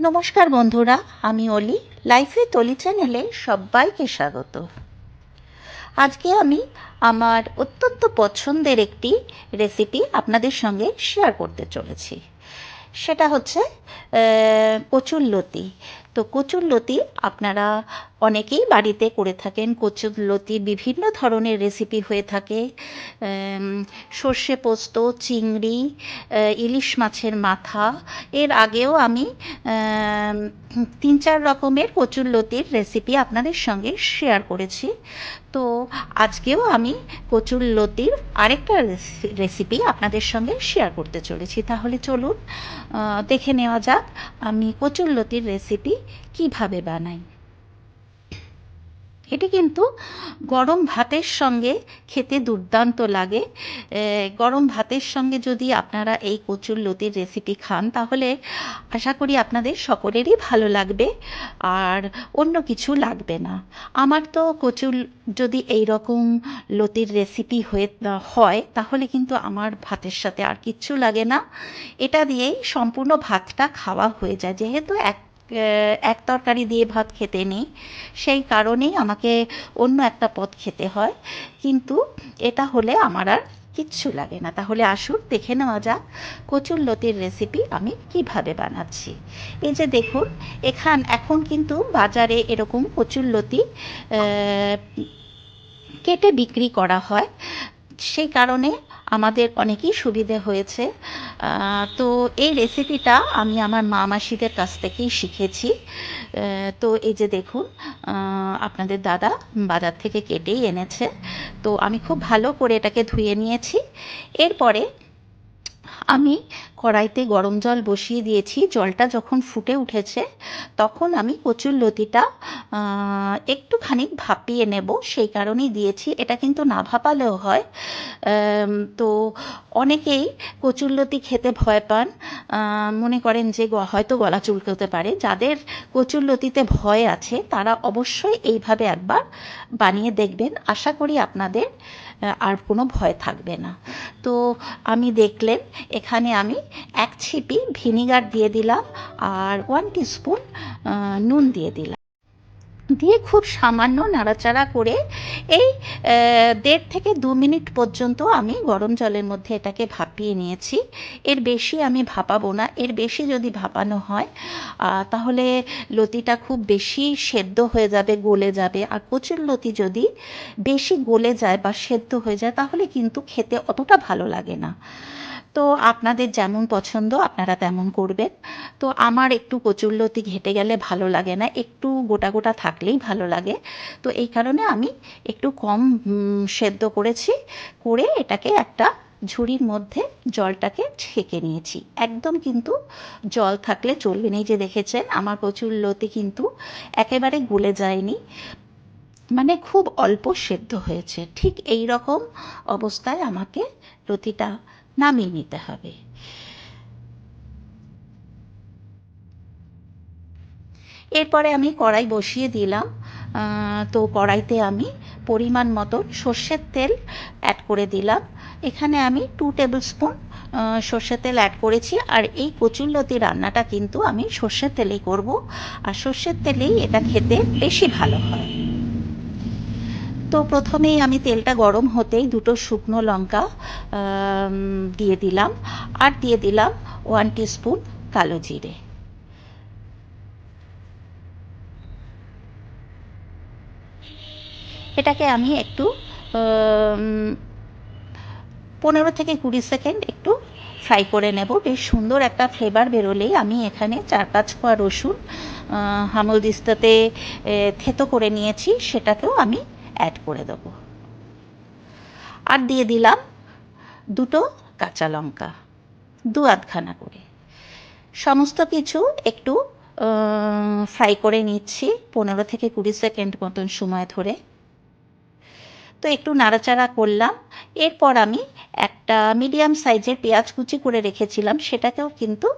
নমস্কার বন্ধুরা, আমি অলি, লাইফে তলি চ্যানেলে সবাইকে স্বাগত। আজকে আমি আমার অত্যন্ত পছন্দের একটি রেসিপি আপনাদের সঙ্গে শেয়ার করতে চলেছি। সেটা হচ্ছে কচুর লতি। তো কচুর লতি আপনারা অনেকেই বাড়িতে করে থাকেন কচুর লতি, বিভিন্ন ধরনের রেসিপি হয়ে থাকে। সর্ষে পোস্ত, চিংড়ি ইলিশ মাছের মাথা। এর আগেও আমি তিন চার রকমের কচুর লতির রেসিপি আপনাদের সঙ্গে শেয়ার করেছি। তো আজকেও আমি কচুর লতির আরেকটা রেসিপি আপনাদের সঙ্গে শেয়ার করতে চলেছি। তাহলে চলুন দেখে নেওয়া যাক আমি কচুর লতির রেসিপি কীভাবে বানাই। এটি কিন্তু গরম ভাতের সঙ্গে খেতে দুর্দান্ত লাগে। গরম ভাতের সঙ্গে যদি আপনারা এই কচুর লতির রেসিপি খান, তাহলে আশা করি আপনাদের সকলেরই ভালো লাগবে আর অন্য কিছু লাগবে না। আমার তো কচুর যদি এই রকম লতির রেসিপি হয়ে, হয়, তাহলে কিন্তু আমার ভাতের সাথে আর কিচ্ছু লাগে না। এটা দিয়েই সম্পূর্ণ ভাতটা খাওয়া হয়ে যায়। যেহেতু এক এক তরকারি দিয়ে ভাত খেতে নেই। সেই কারণেই আমাকে অন্য একটা পদ খেতে হয়। কিন্তু এটা হলে আমার আর কিচ্ছু লাগে না। তাহলে আসুন, দেখে নেওয়া যাক কচুর লতির রেসিপি আমি কীভাবে বানাচ্ছি। এই যে দেখুন, এখান, এখন কিন্তু বাজারে এরকম কচুর লতি কেটে বিক্রি করা হয়। সেই কারণে আমাদের অনেকই সুবিধে হয়েছে। তো এই রেসিপিটা আমি আমার মা মাসিদের কাছ থেকেই শিখেছি। তো এই যে দেখুন আপনাদের দাদা বাজার থেকে কেটেই এনেছে। তো আমি খুব ভালো করে এটাকে ধুয়ে নিয়েছি। এরপরে আমি কড়াইতে গরম জল বসিয়ে দিয়েছি। জলটা যখন ফুটে উঠেছে, তখন আমি কচুর লতিটা একটুখানি ভাপিয়ে নেব। সেই কারণেই দিয়েছি। এটা কিন্তু না ভাপালেও হয়। তো অনেকেই কচুর লতি খেতে ভয় পান। মনে করেন যে হয়তো গলা চুলকোতে পারে। যাদের কচুর লতিতে ভয় আছে, তারা অবশ্যই এইভাবে একবার বানিয়ে দেখবেন। আশা করি আপনাদের আর কোনো ভয় থাকবে না। তো আমি দেখলেন, এখানে আমি এক ছিপি ভিনিগার দিয়ে দিলাম আর ওয়ান টিস্পুন নুন দিয়ে দিলাম। দিয়ে খুব সামান্য নাড়াচাড়া করে এই দেড় থেকে দু মিনিট পর্যন্ত আমি গরম জলের মধ্যে এটাকে ভাপিয়ে নিয়েছি। এর বেশি আমি ভাপাবো না। এর বেশি যদি ভাপানো হয় তাহলে লতিটা খুব বেশি সেদ্ধ হয়ে যাবে, গলে যাবে। আর কচুর লতি যদি বেশি গলে যায় বা সেদ্ধ হয়ে যায়, তাহলে কিন্তু খেতে অতটা ভালো লাগে না। তো আপনাদের যেমন পছন্দ, আপনারা তেমন করবেন। তো আমার একটু কচুরলতি ঘেটে গেলে ভালো লাগে না, একটু গোটা গোটা থাকলেই ভালো লাগে। তো এই কারণে আমি একটু কম সেদ্ধ করেছি, করে এটাকে একটা ঝুড়ির মধ্যে জলটাকে ছেঁকে নিয়েছি। একদম কিন্তু জল থাকলে চলবে না, এই যে দেখেছেন, আমার কচুর লতি কিন্তু একেবারে গলে যায়নি। মানে খুব অল্প সেদ্ধ হয়েছে। ঠিক এই রকম অবস্থায় আমাকে লতিটা নামিয়ে নিতে হবে। এরপরে আমি কড়াই বসিয়ে দিলাম। তো কড়াইতে আমি পরিমাণ মতো সর্ষের তেল অ্যাড করে দিলাম। এখানে আমি টু টেবিল স্পুন সর্ষের তেল অ্যাড করেছি। আর এই কচুরলতি রান্নাটা কিন্তু আমি সর্ষের তেলেই করব। আর সর্ষের তেলেই এটা খেতে বেশি ভালো হয়। তো প্রথমেই আমি তেলটা গরম হতেই দুটো শুকনো লঙ্কা দিয়ে দিলাম। আর দিয়ে দিলাম ওয়ান টিস্পুন কালো জিরে। এটাকে আমি একটু পনেরো থেকে কুড়ি সেকেন্ড একটু ফ্রাই করে নেব। বেশ সুন্দর একটা ফ্লেভার বেরোলেই আমি এখানে চার পাঁচ কোয়া রসুন হামলদিস্তাতে থেতো করে নিয়েছি। সেটাকেও আমি অ্যাড করে দেবো। আর দিয়ে দিলাম দুটো কাঁচা লঙ্কা, দু আধখানা করে। সমস্ত কিছু একটু ফ্রাই করে নিচ্ছি পনেরো থেকে কুড়ি সেকেন্ড মতন সময় ধরে। তো একটু নাড়াচাড়া করলাম। এরপর আমি একটা মিডিয়াম সাইজের পেঁয়াজ কুচি করে রেখেছিলাম, সেটাকেও কিন্তু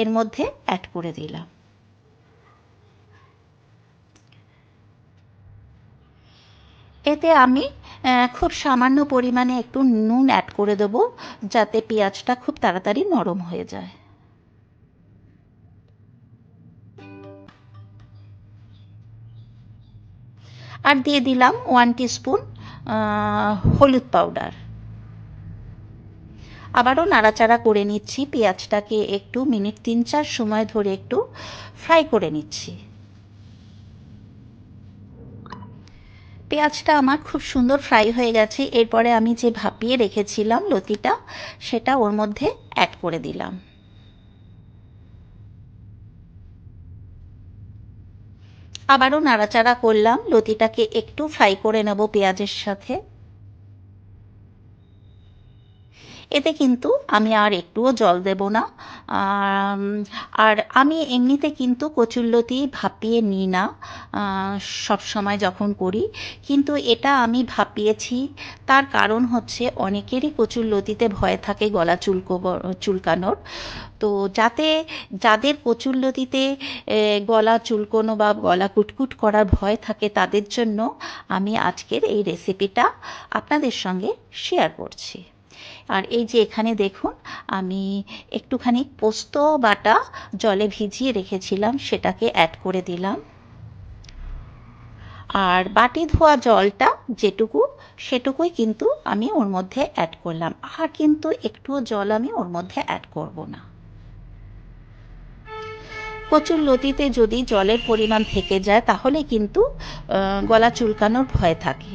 এর মধ্যে অ্যাড করে দিলাম। এতে আমি খুব সামান্য পরিমাণে একটু নুন অ্যাড করে দেবো, যাতে পেঁয়াজটা খুব তাড়াতাড়ি নরম হয়ে যায়। আর দিয়ে দিলাম ওয়ান স্পুন হলুদ পাউডার আবারও নাড়াচাড়া করে নিচ্ছি, পেঁয়াজটাকে একটু মিনিট তিন চার সময় ধরে একটু ফ্রাই করে নিচ্ছি। পেঁয়াজটা আমার খুব সুন্দর ফ্রাই হয়ে গেছে। এরপরে আমি যে ভাপিয়ে রেখেছিলাম লতিটা, সেটা ওর মধ্যে অ্যাড করে দিলাম। আবারও নাড়াচাড়া করলাম। লতিটাকে একটু ফ্রাই করে নেব পেঁয়াজের সাথে। এতে কিন্তু আমি আর একটুও জল দেব না। আর আমি এমনিতে কিন্তু কচুরলতি ভাপিয়ে নিই না সব সময় যখন করি। কিন্তু এটা আমি ভাপিয়েছি, তার কারণ হচ্ছে অনেকেরই কচুরলতিতে ভয় থাকে গলা চুলকো, চুলকানোর। তো যাতে যাদের কচুরলতিতে গলা চুলকোনো বা গলা কুটকুট করার ভয় থাকে তাদের জন্য আমি আজকের এই রেসিপিটা আপনাদের সঙ্গে শেয়ার করছি। আর এই যে এখানে দেখুন, আমি একটুখানি পোস্ত বাটা জলে ভিজিয়ে রেখেছিলাম, সেটাকে অ্যাড করে দিলাম। আর বাটি ধোয়া জলটা যেটুকু, সেটুকুই কিন্তু আমি ওর মধ্যে অ্যাড করলাম। আর কিন্তু একটুও জল আমি ওর মধ্যে অ্যাড করব না। কচুর লতিতে যদি জলের পরিমাণ থেকে যায়, তাহলে কিন্তু গলা চুলকানোর ভয় থাকে।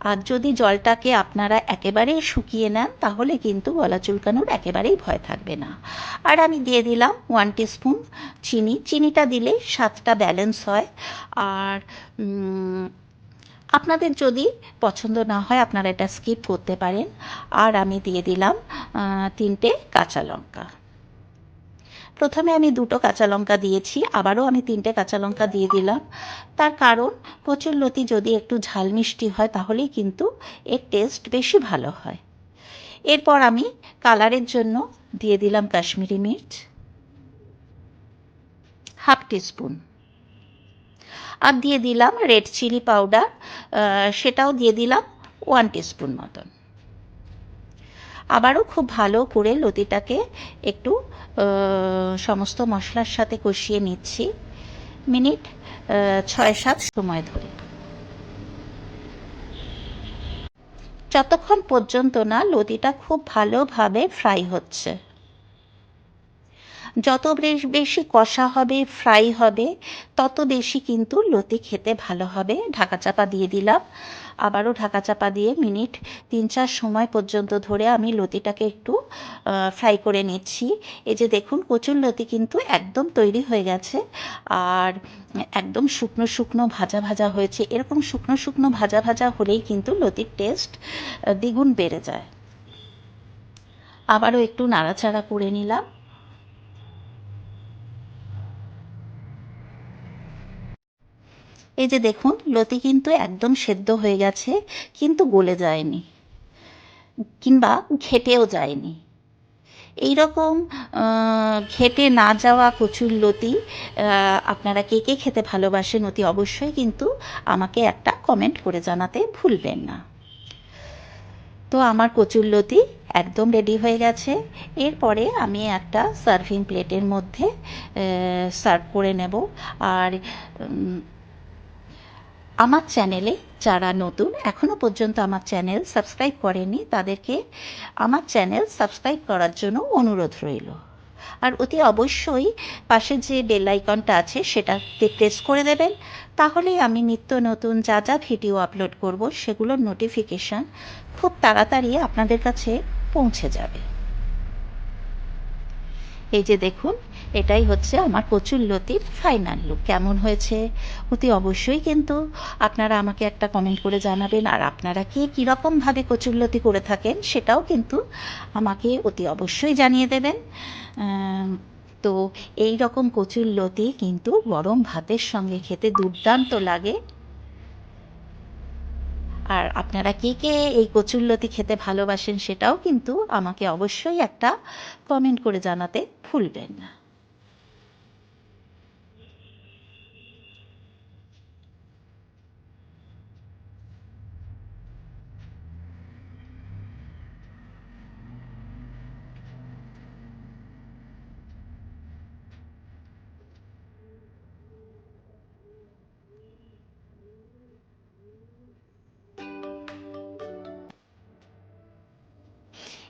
আর যদি জলটাকে আপনারা একেবারেই শুকিয়ে নেন, তাহলে কিন্তু গলা চুলকানোর একেবারেই ভয় থাকবে না। আর আমি দিয়ে দিলাম ওয়ান স্পুন চিনি। চিনিটা দিলে স্বাদটা ব্যালেন্স হয়। আর আপনাদের যদি পছন্দ না হয়, আপনারা এটা স্কিপ করতে পারেন। আর আমি দিয়ে দিলাম তিনটে কাঁচা লঙ্কা। প্রথমে আমি দুটো কাঁচা লঙ্কা দিয়েছি, আবারও আমি তিনটে কাঁচা লঙ্কা দিয়ে দিলাম। তার কারণ কচুর লতি যদি একটু ঝাল মিষ্টি হয়, তাহলেই কিন্তু এর টেস্ট বেশি ভালো হয়। এরপর আমি কালারের জন্য দিয়ে দিলাম কাশ্মীরি মির্চ। Half teaspoon. আর দিয়ে দিলাম রেড চিলি পাউডার সেটাও দিয়ে দিলাম ওয়ান টিস্পুন মতন। আবারও খুব ভালো করে লতিটাকে একটু সমস্ত মশলার সাথে কষিয়ে নিচ্ছি। মিনিট ছয় সাত সময় ধরে। যতক্ষণ পর্যন্ত না লতিটা খুব ভালোভাবে ফ্রাই হচ্ছে। যত বেশি কষা হবে ফ্রাই হবে, তত বেশি কিন্তু লতি খেতে ভালো হবে। ঢাকা চাপা দিয়ে দিলাম। আবারও ঢাকা চাপা দিয়ে মিনিট তিন চার সময় পর্যন্ত ধরে আমি লতিটাকে একটু ফ্রাই করে নিচ্ছি। এই যে দেখুন, কচুর লতি কিন্তু একদম তৈরি হয়ে গেছে। আর একদম শুকনো শুকনো ভাজা ভাজা হয়েছে। এরকম শুকনো শুকনো ভাজা ভাজা হলেই কিন্তু লতির টেস্ট দ্বিগুণ বেড়ে যায়। আবারও একটু নাড়াচাড়া করে নিলাম। এই যে দেখুন, লতি কিন্তু একদম সেদ্ধ হয়ে গেছে, কিন্তু গলে যায়নি, কিংবা ঘেটেও যায়নি। এই রকম ঘেটে না যাওয়া কচুর লতি আপনারা কে কে খেতে ভালোবাসেন অতি অবশ্যই কিন্তু আমাকে একটা কমেন্ট করে জানাতে ভুলবেন না। তো আমার কচুর লতি একদম রেডি হয়ে গেছে। এরপরে আমি একটা সার্ভিং প্লেটের মধ্যে সার্ভ করে নেব। আর আমার চ্যানেলে যারা নতুন এখনও পর্যন্ত আমার চ্যানেল সাবস্ক্রাইব করেনি তাদেরকে আমার চ্যানেল সাবস্ক্রাইব করার জন্য অনুরোধ রইল। আর অতি অবশ্যই পাশে যে বেল আইকনটা আছে, সেটাতে প্রেস করে দেবেন। তাহলেই আমি নিত্য নতুন যা যা ভিডিও আপলোড করব, সেগুলোর নোটিফিকেশান খুব তাড়াতাড়ি আপনাদের কাছে পৌঁছে যাবে। এই যে দেখুন, এটাই হচ্ছে আমার কচুর লতির ফাইনাল লুক কেমন হয়েছে? অতি অবশ্যই কিন্তু আপনারা আমাকে একটা কমেন্ট করে জানাবেন, আর আপনারা কে কীরকমভাবে কচুরলতি করে থাকেন সেটাও কিন্তু আমাকে অতি অবশ্যই জানিয়ে দেবেন। তো এই রকম কচুর লতি কিন্তু গরম ভাতের সঙ্গে খেতে দুর্দান্ত লাগে। আর আপনারা কে কে এই কচুরলতি খেতে ভালোবাসেন সেটাও কিন্তু আমাকে অবশ্যই একটা কমেন্ট করে জানাতে ভুলবেন না।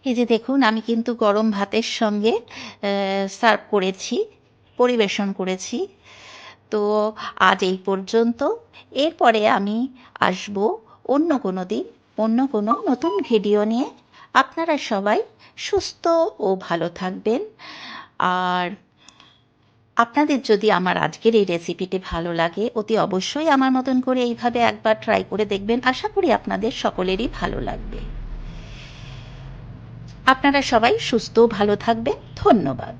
এই যে দেখুন, আমি কিন্তু গরম ভাতের সঙ্গে সার্ভ করেছি, পরিবেশন করেছি। তো আজ এই পর্যন্ত। এরপরে আমি আসব অন্য কোনো দিন, অন্য কোনো নতুন ভিডিও নিয়ে। আপনারা সবাই সুস্থ ও ভালো থাকবেন। আর আপনাদের যদি আমার আজকের এই রেসিপিটি ভালো লাগে, অতি অবশ্যই আমার মতন করে এইভাবে একবার ট্রাই করে দেখবেন। আশা করি আপনাদের সকলেরই ভালো লাগবে। আপনারা সবাই সুস্থ ভালো থাকবেন। ধন্যবাদ।